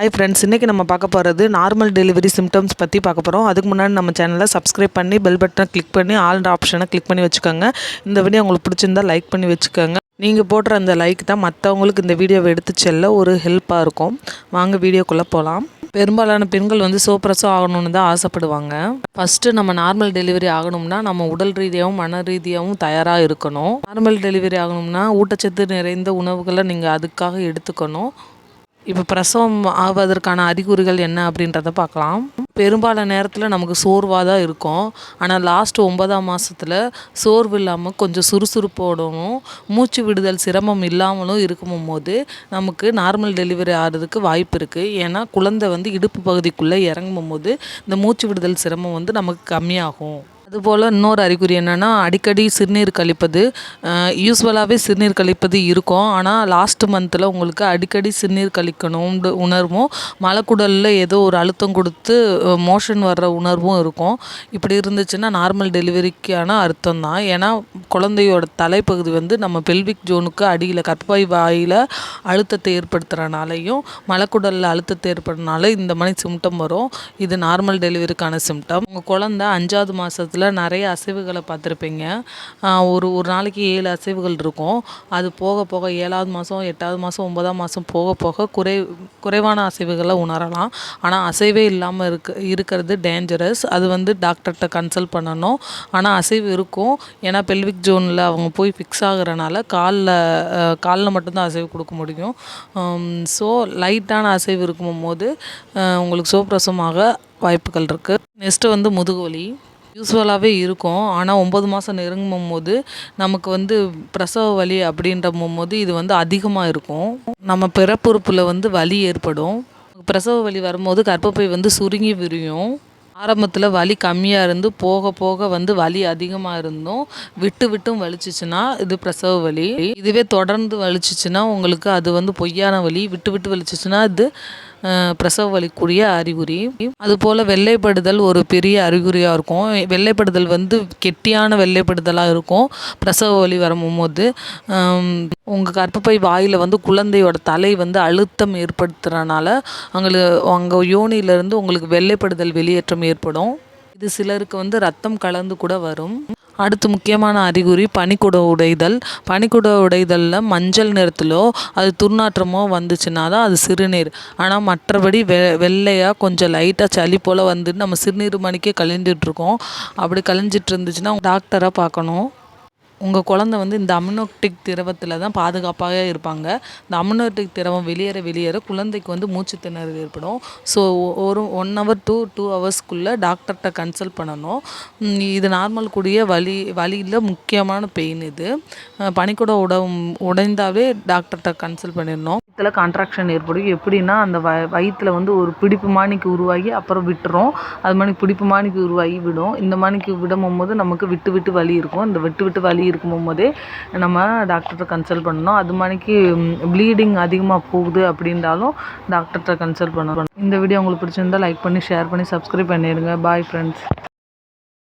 Hi friends இன்றைக்கி நம்ம பார்க்க போகிறது நார்மல் டெலிவரி சிம்டம்ஸ் பற்றி பார்க்க போகிறோம் அதுக்கு முன்னாடி நம்ம சேனலை சப்ஸ்கிரைப் பண்ணி பெல் பட்டனை கிளிக் பண்ணி ஆல் ஆப்ஷனை கிளிக் பண்ணி வச்சுக்கோங்க. இந்த வீடியோ உங்களுக்கு பிடிச்சிருந்தா லைக் பண்ணி வச்சுக்கோங்க. நீங்கள் போடுற அந்த லைக் தான் மற்றவங்களுக்கு இந்த வீடியோவை எடுத்து செல்ல ஒரு ஹெல்ப்பாக இருக்கும். வாங்க வீடியோக்குள்ளே போகலாம் பெரும்பாலான பெண்கள் வந்து சோப்ரஸும் ஆகணும்னு தான் ஆசைப்படுவாங்க. ஃபஸ்ட்டு நம்ம நார்மல் டெலிவரி ஆகணும்னா நம்ம உடல் ரீதியாகவும் மன ரீதியாகவும் தயாராக இருக்கணும். நார்மல் டெலிவரி ஆகணும்னா ஊட்டச்சத்து நிறைந்த உணவுகளை நீங்கள் அதுக்காக எடுத்துக்கணும். இப்போ பிரசவம் ஆவதற்கான அறிகுறிகள் என்ன அப்படின்றத பார்க்கலாம். பெரும்பாலான நேரத்தில் நமக்கு சோர்வாக தான் இருக்கும். ஆனால் லாஸ்ட் ஒன்பதாம் மாதத்தில் சோர்வு இல்லாமல் கொஞ்சம் சுறுசுறுப்போடவும் மூச்சு விடுதல் சிரமம் இல்லாமலும் இருக்கும் போது நமக்கு நார்மல் டெலிவரி ஆகிறதுக்கு வாய்ப்பு இருக்குது ஏன்னா குழந்தை வந்து இடுப்பு பகுதிக்குள்ளே இறங்கும் போது இந்த மூச்சு விடுதல் சிரமம் வந்து நமக்கு கம்மியாகும். அதுபோல் இன்னொரு அறிகுறி என்னென்னா அடிக்கடி சிறுநீர் கழிப்பது யூஸ்வலாகவே சிறுநீர் கழிப்பது இருக்கும். ஆனால் லாஸ்ட் மந்தில் உங்களுக்கு அடிக்கடி சிறுநீர் கழிக்கணும் உணர்வும் மலக்குடலில் ஏதோ ஒரு அழுத்தம் கொடுத்து மோஷன் வர்ற உணர்வும் இருக்கும். இப்படி இருந்துச்சுன்னா நார்மல் டெலிவரிக்கான அர்த்தம் தான். ஏன்னா குழந்தையோட தலைப்பகுதி வந்து நம்ம பெல்விக் ஜோனுக்கு அடியில் கற்பை வாயில் அழுத்தத்தை ஏற்படுத்துகிறனாலையும் மலக்குடலில் அழுத்தத்தை ஏற்படுறனால இந்த மாதிரி சிம்டம் வரும். இது நார்மல் டெலிவரிக்கான சிம்டம் உங்கள் குழந்த அஞ்சாவது மாதத்தில் நிறைய அசைவுகளை பார்த்துருப்பீங்க. ஒரு ஒரு நாளைக்கு ஏழு அசைவுகள் இருக்கும். அது போக போக ஏழாவது மாதம் எட்டாவது மாதம் ஒன்பதாம் மாதம் போக போக குறை குறைவான அசைவுகளை உணரலாம். ஆனால் அசைவே இல்லாமல் இருக்கு இருக்கிறது டேஞ்சரஸ் அது வந்து டாக்டர்கிட்ட கன்சல்ட் பண்ணணும். ஆனால் அசைவு இருக்கும். ஏன்னா பெல்விக் ஜோனில் அவங்க போய் ஃபிக்ஸ் ஆகுறனால காலில் காலில் மட்டும்தான் அசைவு கொடுக்க முடியும். ஸோ லைட்டான அசைவு இருக்கும் போது உங்களுக்கு சோப்ரசமாக வாய்ப்புகள் இருக்குது நெக்ஸ்ட்டு வந்து முதுகுவலி யூஸ்வலாகவே இருக்கும். ஆனால் ஒம்பது மாதம் நெருங்கும் போது நமக்கு வந்து பிரசவ வலி அப்படின்ற போது இது வந்து அதிகமாக இருக்கும். நம்ம பிறப்புறுப்பில் வந்து வலி ஏற்படும். பிரசவ வலி வரும்போது கர்ப்பப்பை வந்து சுருங்கி விரியும். ஆரம்பத்தில் வலி கம்மியாக இருந்து போக போக வந்து வலி அதிகமாக இருந்தும் விட்டு விட்டும் வலிச்சிச்சுன்னா இது பிரசவ வலி. இதுவே தொடர்ந்து வலிச்சிச்சுன்னா உங்களுக்கு அது வந்து பொய்யான வலி. விட்டு விட்டு வலிச்சிச்சுன்னா இது பிரசவ வலிக்குரிய அறிகுறி. அதுபோல் வெள்ளைப்படுதல் ஒரு பெரிய அறிகுறியாக இருக்கும். வெள்ளைப்படுதல் வந்து கெட்டியான வெள்ளைப்படுதலாக இருக்கும். பிரசவ வலி வரும்போது உங்கள் கர்ப்பப்பை வாயில் வந்து குழந்தையோட தலை வந்து அழுத்தம் ஏற்படுத்துகிறனால அங்கே அங்கே யோனியிலேருந்து உங்களுக்கு வெள்ளைப்படுதல் வெளியேற்றம் ஏற்படும். இது சிலருக்கு வந்து ரத்தம் கலந்து கூட வரும். அடுத்து முக்கியமான அறிகுறி பனிக்குட உடைதல். பனிக்குட உடைதலில் மஞ்சள் நிறத்திலோ அது துர்நாற்றமோ வந்துச்சுன்னா தான் அது சிறுநீர். ஆனால் மற்றபடி வெ வெள்ளையாக கொஞ்சம் லைட்டாக சளி போல் வந்து நம்ம சிறுநீர் மணிக்கே கழிஞ்சிட்ருக்கோம். அப்படி கழிஞ்சிட்டு இருந்துச்சுன்னா டாக்டரை பார்க்கணும். உங்கள் குழந்த வந்து இந்த அமினோட்டிக் திரவத்தில் தான் பாதுகாப்பாக இருப்பாங்க. இந்த அமினோட்டிக் திரவம் வெளியேற வெளியேற குழந்தைக்கு வந்து மூச்சு திணறல் ஏற்படும். ஸோ ஒரு ஒன் ஹவர் டூ டூ ஹவர்ஸ்க்குள்ளே டாக்டர்கிட்ட கன்சல்ட் பண்ணணும். இது நார்மல் கூடிய வலி வலியில் முக்கியமான பெயின் இது. பனிக்கூட உட உடைந்தாவே டாக்டர்கிட்ட கன்சல்ட் பண்ணிடணும். வயிற்றில் கான்ட்ராக்ஷன் ஏற்படும். எப்படின்னா அந்த வ வயிற்றில் வந்து ஒரு பிடிப்பு மாணிக்கு உருவாகி அப்புறம் விட்டுரும். அது மாதிரி பிடிப்பு மாணிக்கு உருவாகி விடும். இந்த மாணிக்கு விடும் போது நமக்கு விட்டு விட்டு வலி இருக்கும். இந்த விட்டு விட்டு வலி இருக்கும் போதே நம்ம டாக்டர்கிட்ட கன்சல்ட் பண்ணணும். அது மாதிரிக்கு ப்ளீடிங் அதிகமாக போகுது அப்படின்றாலும் டாக்டர்கிட்ட கன்சல்ட் பண்ணணும். இந்த வீடியோ உங்களுக்கு பிடிச்சிருந்தா லைக் பண்ணி ஷேர் பண்ணி சப்ஸ்கிரைப் பண்ணிடுங்க. Bye friends